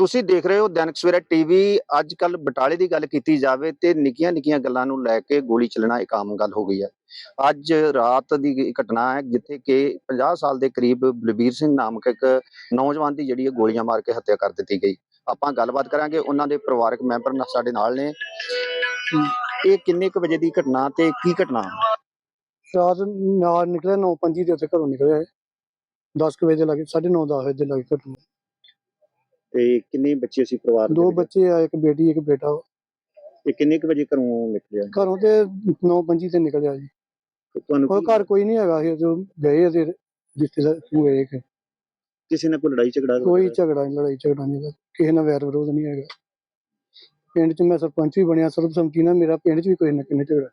ਤੁਸੀਂ ਦੇਖ ਰਹੇ ਹੋ ਦੈਨਿਕ ਸਵੇਰਾ ਟੀਵੀ। ਅੱਜ ਕੱਲ ਬਟਾਲੇ ਦੀ ਗੱਲ ਕੀਤੀ ਜਾਵੇ ਤੇ ਨਿੱਕੀਆਂ ਨਿੱਕੀਆਂ ਗੱਲਾਂ ਨੂੰ ਲੈ ਕੇ ਗੋਲੀ ਚੱਲਣਾ ਇੱਕ ਆਮ ਗੱਲ ਹੋ ਗਈ ਹੈ। ਅੱਜ ਰਾਤ ਦੀ ਘਟਨਾ ਹੈ ਜਿੱਥੇ ਕਿ 50 ਸਾਲ ਦੇ ਕਰੀਬ ਬਲਬੀਰ ਸਿੰਘ ਨਾਮਕ ਇੱਕ ਨੌਜਵਾਨ ਦੀ ਜਿਹੜੀ ਗੋਲੀਆਂ ਮਾਰ ਕੇ ਹੱਤਿਆ ਕਰ ਦਿੱਤੀ ਗਈ। ਆਪਾਂ ਗੱਲਬਾਤ ਕਰਾਂਗੇ ਉਹਨਾਂ ਦੇ ਪਰਿਵਾਰਕ ਮੈਂਬਰ ਨਾਲ ਸਾਡੇ ਨਾਲ ਨੇ। ਇਹ ਕਿੰਨੇ ਕੁ ਵਜੇ ਦੀ ਘਟਨਾ ਤੇ ਕੀ ਘਟਨਾ? ਰਾਤ ਨਾਲ ਨਿਕਲਿਆ 9:05 ਦੇ ਉੱਤੇ ਘਰੋਂ ਨਿਕਲਿਆ 10 ਵਜੇ ਦੇ ਲੱਗੇ 9:30 10 ਵਜੇ ਦੇ ਲੱਗੇ ਘਟਨਾ। ਤੇ ਕਿੰਨੇ ਬੱਚੇ ਸੀ ਪਰਿਵਾਰ ਦੇ ਦੋ ਵਿੱਚ? ਬੱਚੇ ਆ ਇੱਕ ਬੇਟੀ ਇੱਕ ਬੇਟਾ। ਤੇ ਕਿੰਨੇ ਕੁ ਵਜੇ ਘਰੋਂ ਨਿਕਲਿਆ ਘਰੋਂ ਤੇ 9:25 ਤੇ ਨਿਕਲਿਆ ਜੀ। ਤੁਹਾਨੂੰ ਉਹ ਕੀ- ਘਰ ਕੋਈ ਨਹੀਂ ਹੈਗਾ ਸੀ ਜੋ ਗਏ ਤੇ ਰਿਸ਼ਤੇਦਾਰ ਹੋਏ ਕਿ। ਕਿਸੇ ਨਾਲ ਕੋਈ ਲੜਾਈ ਝਗੜਾ ਕੋਈ ਝਗੜਾ ਨਹੀਂ ਲੜਾਈ ਝਗੜਾ ਨਹੀਂ ਹੈਗਾ, ਕਿਸੇ ਨਾਲ ਵੈਰ ਵਿਰੋਧ ਨਹੀਂ ਹੈਗਾ। ਪਿੰਡ 'ਚ ਮੈਂ ਸਰਪੰਚ ਵੀ ਬਣਿਆ ਸਰਬਸੰਮਤੀ ਨਾਲ ਮੇਰਾ ਪਿੰਡ 'ਚ ਵੀ ਕੋਈ ਨਾ ਕਿੰਨੇ ਝਗੜਾ।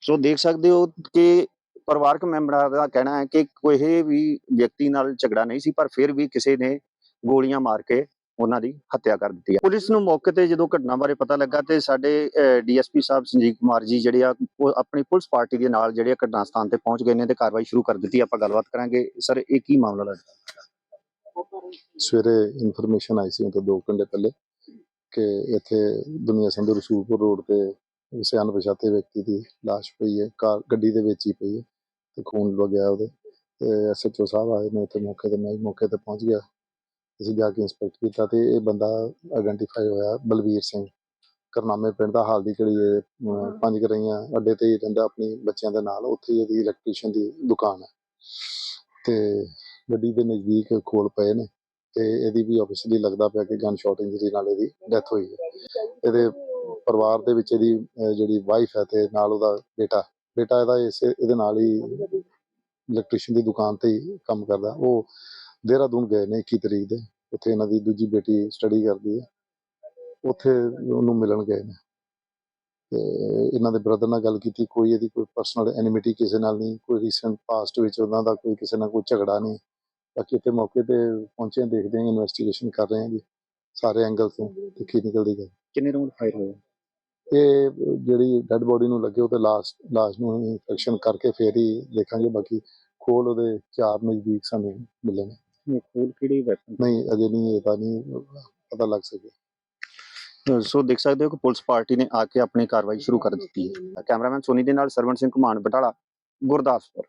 ਸੋ ਦੇਖ ਸਕਦੇ ਹੋ ਕਿ ਪਰਿਵਾਰਕ ਮੈਂਬਰਾਂ ਦਾ ਕਹਿਣਾ ਹੈ ਕਿ ਕੋਈ ਵੀ ਵਿਅਕਤੀ ਨਾਲ ਝਗੜਾ ਨਹੀਂ ਸੀ ਪਰ ਫਿਰ ਵੀ ਕਿਸੇ ਨੇ ਗੋਲੀਆਂ ਮਾਰ ਕੇ ਉਹਨਾਂ ਦੀ ਹੱਤਿਆ ਕਰ ਦਿੱਤੀ ਹੈ ਪੁਲਿਸ ਨੂੰ ਮੌਕੇ ਤੇ ਜਦੋਂ ਘਟਨਾ ਬਾਰੇ ਪਤਾ ਲੱਗਾ ਤੇ ਸਾਡੇ ਡੀਐਸਪੀ ਸਾਹਿਬ ਸੰਜੀਵ ਕੁਮਾਰ ਜੀ ਜਿਹੜੇ ਆ, ਉਹ ਆਪਣੀ ਪੁਲਿਸ ਪਾਰਟੀ ਦੇ ਨਾਲ ਜਿਹੜੇ ਘਟਨਾ ਸਥਾਨ ਤੇ ਪਹੁੰਚ ਗਏ ਨੇ ਤੇ ਕਾਰਵਾਈ ਸ਼ੁਰੂ ਕਰ ਦਿੱਤੀ ਆਪਾਂ ਗੱਲਬਾਤ ਕਰਾਂਗੇ। ਸਰ, ਇਹ ਕੀ ਮਾਮਲਾ ਲੱਗਦਾ? ਸਵੇਰੇ ਇਨਫੋਰਮੇਸ਼ਨ ਆਈ ਸੀ ਤੋਂ 2 ਘੰਟੇ ਪਹਿਲੇ ਕਿ ਇੱਥੇ ਦੁਨੀਆ ਸੰਧੂ ਰਸੂਲਪੁਰ ਰੋਡ ਤੇ ਕਿਸੇ ਅਣਪਛਾਤੇ ਵਿਅਕਤੀ ਦੀ ਲਾਸ਼ ਪਈ ਹੈ। ਕਾਰ, ਗੱਡੀ ਦੇ ਵਿੱਚ ਹੀ ਪਈ ਹੈ ਤੇ ਖੂਨ ਵਗਿਆ ਉਹਦੇ। ਤੇ ਐਸਐਚਓ ਸਾਹਿਬ ਆਏ ਨੇ ਉੱਥੇ ਮੌਕੇ ਤੇ ਮੈਂ ਮੌਕੇ ਤੇ ਪਹੁੰਚ ਗਿਆ। ਅਸੀਂ ਜਾ ਕੇ ਇੰਸਪੈਕਟ ਕੀਤਾ ਤੇ ਇਹ ਬੰਦਾ ਆਇਡੈਂਟੀਫਾਈ ਹੋਇਆ ਬਲਵੀਰ ਸਿੰਘ। ਕਰਨਾਮੇ ਪਿੰਡ ਦਾ ਹਾਲ ਦੀ ਘੜੀ ਇਹ ਪੰਜ ਕਰਈਆਂ ਅੱਡੇ ਤੇ ਹੀ ਰਹਿੰਦਾ ਆਪਣੀ ਬੱਚਿਆਂ ਦੇ ਨਾਲ ਉੱਥੇ ਇਹਦੀ ਇਲੈਕਟ੍ਰੀਸ਼ੀਅਨ ਦੀ ਦੁਕਾਨ ਹੈ। ਤੇ ਗੱਡੀ ਦੇ ਨਜ਼ਦੀਕ ਖੋਲ ਪਏ ਨੇ ਤੇ ਇਹਦੀ ਵੀ ਆਬਵੀਅਸਲੀ ਲੱਗਦਾ ਪਿਆ ਕਿ ਗਨ ਸ਼ਾਟ ਇੰਜਰੀ ਨਾਲ ਇਹਦੀ ਡੈਥ ਹੋਈ ਹੈ। ਇਹਦੇ ਪਰਿਵਾਰ ਦੇ ਵਿੱਚ ਇਹਦੀ ਜਿਹੜੀ ਵਾਈਫ ਹੈ ਤੇ ਨਾਲ ਉਹਦਾ ਬੇਟਾ ਬੇਟਾ ਇਹਦਾ ਇਸੇ ਇਹਦੇ ਨਾਲ ਹੀ ਇਲੈਕਟ੍ਰੀਸ਼ੀਅਨ ਦੀ ਦੁਕਾਨ ਤੇ ਹੀ ਕੰਮ ਕਰਦਾ। ਉਹ ਦੇਹਰਾਦੂਨ ਗਏ ਨੇ 21 ਤਰੀਕ ਦੇ। ਉੱਥੇ ਇਹਨਾਂ ਦੀ ਦੂਜੀ ਬੇਟੀ ਸਟੱਡੀ ਕਰਦੀ ਹੈ। ਉੱਥੇ ਉਹਨੂੰ ਮਿਲਣ ਗਏ ਨੇ। ਤੇ ਇਹਨਾਂ ਦੇ ਬ੍ਰਦਰ ਨਾਲ ਗੱਲ ਕੀਤੀ ਕੋਈ ਇਹਦੀ ਕੋਈ ਪਰਸਨਲ ਐਨਿਮਿਟੀ ਕਿਸੇ ਨਾਲ ਨਹੀਂ ਕੋਈ ਰੀਸੈਂਟ ਪਾਸਟ ਵਿੱਚ ਉਹਨਾਂ ਦਾ ਕੋਈ ਕਿਸੇ ਨਾਲ ਕੋਈ ਝਗੜਾ ਨਹੀਂ। ਬਾਕੀ ਇੱਥੇ ਮੌਕੇ ਤੇ ਪਹੁੰਚੇ ਦੇਖਦੇ ਹਾਂ ਇਨਵੈਸਟੀਗੇਸ਼ਨ ਕਰ ਰਹੇ ਹਾਂ ਜੀ ਸਾਰੇ ਐਂਗਲ ਤੋਂ ਤੇ ਕੀ ਨਿਕਲਦੀ ਗੱਲ। ਕਿੰਨੇ ਰਾਉਂਡ ਫਾਇਰ ਹੋਏ? ਇਹ ਜਿਹੜੀ ਡੈੱਡ ਬੋਡੀ ਨੂੰ ਲੱਗੇ ਉਹ ਤੇ ਲਾਸ਼ ਲਾਸ਼ ਨੂੰ ਇਨਫੈਕਸ਼ਨ ਕਰਕੇ ਫੇਰ ਹੀ ਦੇਖਾਂਗੇ ਬਾਕੀ ਖੋਲ ਉਹਦੇ ਚਾਰ ਨਜ਼ਦੀਕ ਸਾਨੂੰ ਮਿਲੇ ਨੇ ਇਹ ਖੋਲ ਕਿਹੜੀ ਵੈਪਨ ਨਹੀਂ ਅਜੇ ਨਹੀਂ ਇਹ ਤਾਂ ਨਹੀਂ ਪਤਾ ਲੱਗ ਸਕਿਆ। ਸੋ ਦੇਖ ਸਕਦੇ ਹੋ ਕਿ ਪੁਲਿਸ ਪਾਰਟੀ ਨੇ ਆ ਕੇ ਆਪਣੀ ਕਾਰਵਾਈ ਸ਼ੁਰੂ ਕਰ ਦਿੱਤੀ ਹੈ। ਕੈਮਰਾਮੈਨ ਸੋਨੀ ਦੇ ਨਾਲ ਸਰਵਣ ਸਿੰਘ ਘੁਮਾਣ ਬਟਾਲਾ ਗੁਰਦਾਸਪੁਰ।